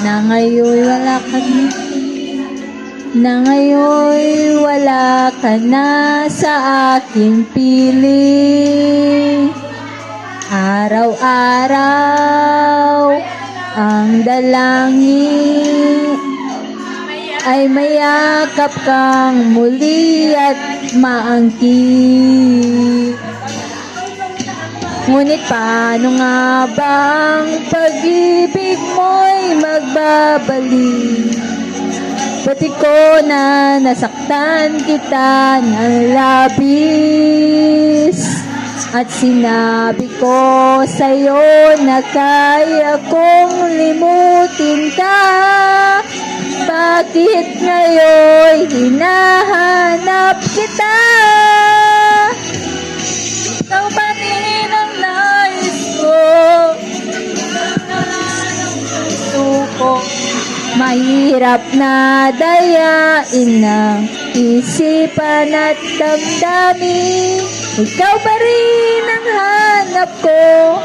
na ngayon wala ka na. Na ngayon wala ka na sa aking piling. Araw-araw ang dalangin. Ay mayakap kang muli at maangkin Ngunit paano nga bang pag-ibig mo'y magbabalik? Pati ko na nasaktan kita ng labis At sinabi ko sa'yo na kaya kong limutin ka Bakit ngayon hinahanap kita? Mahirap na dayain ng isipan at damdamin. Ikaw pa rin ang hanap ko.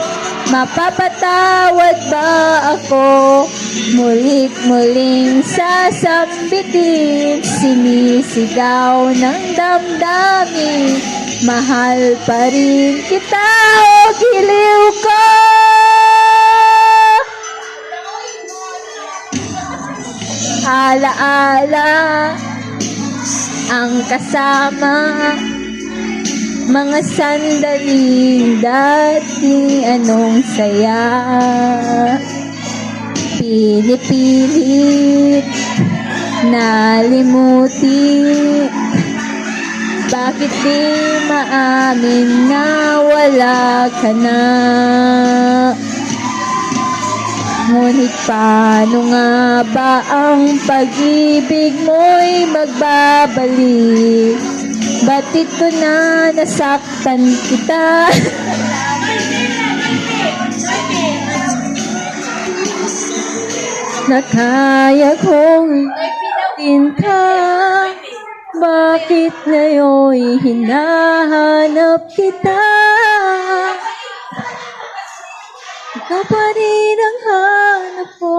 Mapapatawad ba ako? Mulit muling sasambitin. Sinisigaw ng damdamin. Mahal pa rin kita o giliw ko Alaala ang kasama mga sandaling dati anong saya. Pinipilit nalimuti. Bakit di maamin na wala ka na Ngunit paano nga ba ang pag-ibig mo'y magbabalik? Ba't ito na nasaktan kita? na kaya kong tinta Bakit ngayon hinahanap kita? Ikaw pa rin ang hanap ko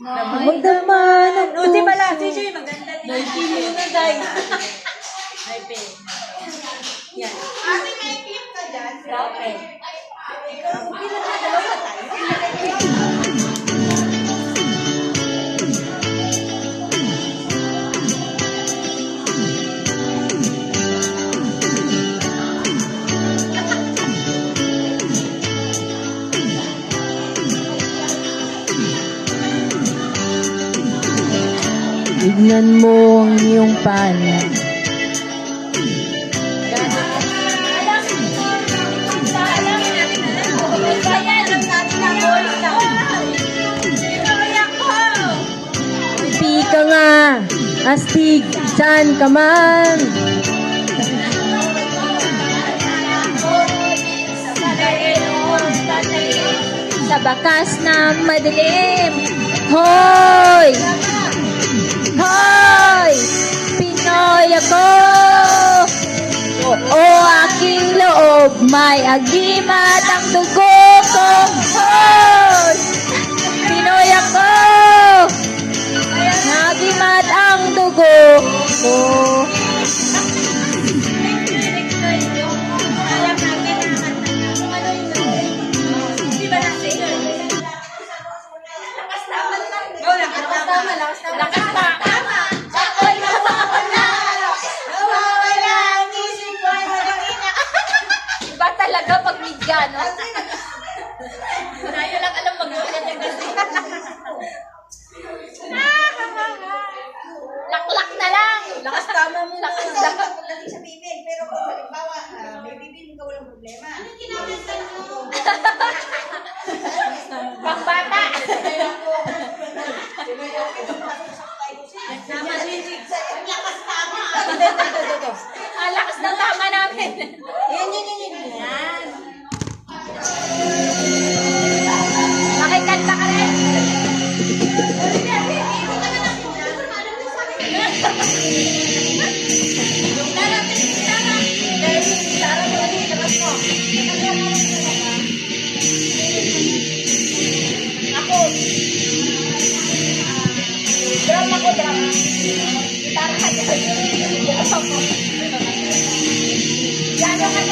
Magdama ng O, di pala, puso Joy, maganda din. May pili na, guys. May pili. Yan. Ate, may clip ka dyan. Okay. Ikaw, bilang na dalawa Tignan mo ang iyong pana Di ka nga Astig, saan ka man? Sa bakas na madilim Hoy! Hoy! Pinoy ako! Oo, aking loob May agimat ang dugo ko Hoy! Pinoy ako! Nagimat ang dugo ko talaga pag media, no? Tayo lang alam mag-ulit ng kasi. Laklak na lang. Lakas tama mo na. Lakas na. Pagdating sa bibig, pero kung halimbawa, ah, may bibig ka walang problema. Pambata.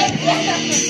Obrigada.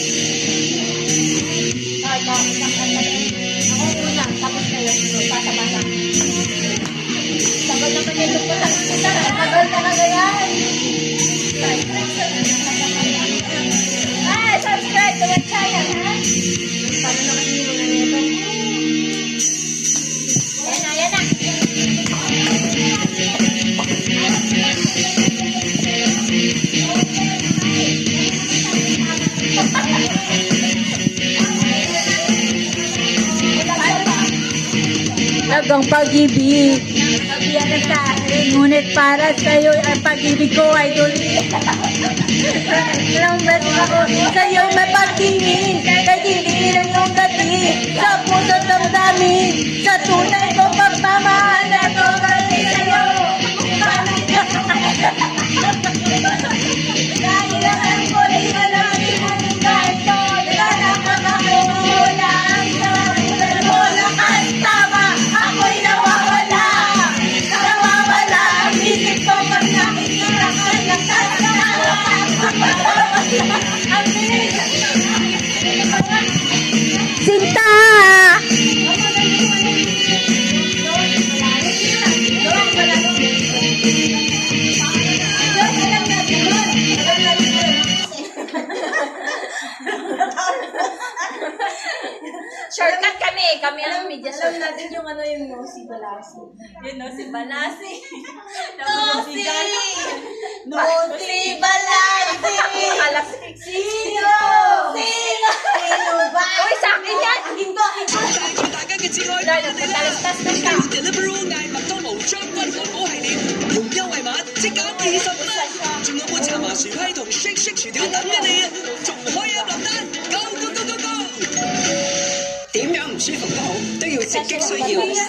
Lagang pag-ibig. Sabihan na sa akin. Ngunit para sa'yo ang pag-ibig ko ay tuloy. Ilang beses ako sa'yo'y may pagtingin. Kay didiin ang iyong gabi. Sa puso damdamin. Sa tunay ko pagmamahal ako kami shortcut kami. Kami ang media Alam natin yung ano yung nosy balasi. Yun, no, si Balasi. Nosy! Nosy balasi! Alak Sino? Sino? Sino ba? Uy, sa akin yan! Hindi ko! Dahil, nagpatalas-tas ka. 你必须要。